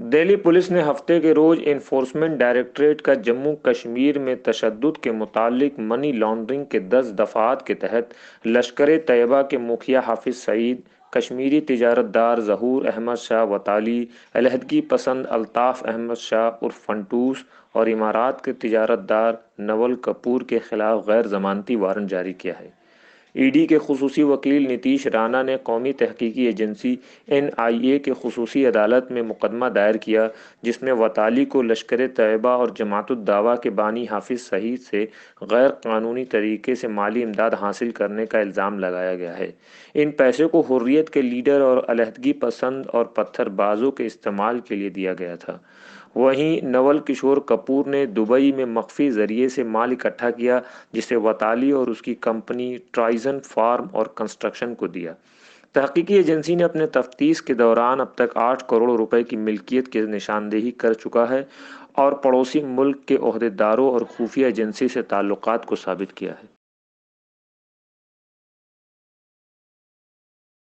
Delhi police ने हफ़्ते के रोज इन्फोर्समेंट डायरेक्टरेट का जम्मू कश्मीर में तशद के मुतालिक मनी लॉन्ड्रिंग के दस दफ़ात के तहत लश्कर तैयबा के मुखिया हाफिज सईद, कश्मीरी तिजारतदार जहूर अहमद शाह वताली, अलहदगी पसंद अल्ताफ़ अहमद शाह उर्फ़ फंटूस और इमारात के तिजारतदार नवल कपूर के ख़िलाफ़ गैर ज़मानती वारंट जारी किया है। ईडी के खसूसी वकील नीतीश राणा ने कौमी तहकीकी एजेंसी एन आई ए के खसूसी अदालत में मुकदमा दायर किया, जिसमें वताली को लश्कर तयबा और जमातुद्दावा के बानी हाफिज सईद से गैर कानूनी तरीके से माली इमदाद हासिल करने का इल्ज़ाम लगाया गया है। इन पैसे को हुर्रियत के लीडर और अलहदगी पसंद और पत्थरबाजों के इस्तेमाल के लिए दिया गया था। वहीं नवल किशोर कपूर ने दुबई में मख्फी ज़रिए से माल इकट्ठा किया, जिसे वताली और उसकी कंपनी ट्राइजन फार्म और कंस्ट्रक्शन को दिया। तहकीकी एजेंसी ने अपने तफ्तीश के दौरान अब तक आठ करोड़ रुपए की मिल्कियत की निशानदेही कर चुका है और पड़ोसी मुल्क के अहदेदारों और खुफिया एजेंसी से ताल्लुकात को साबित किया है।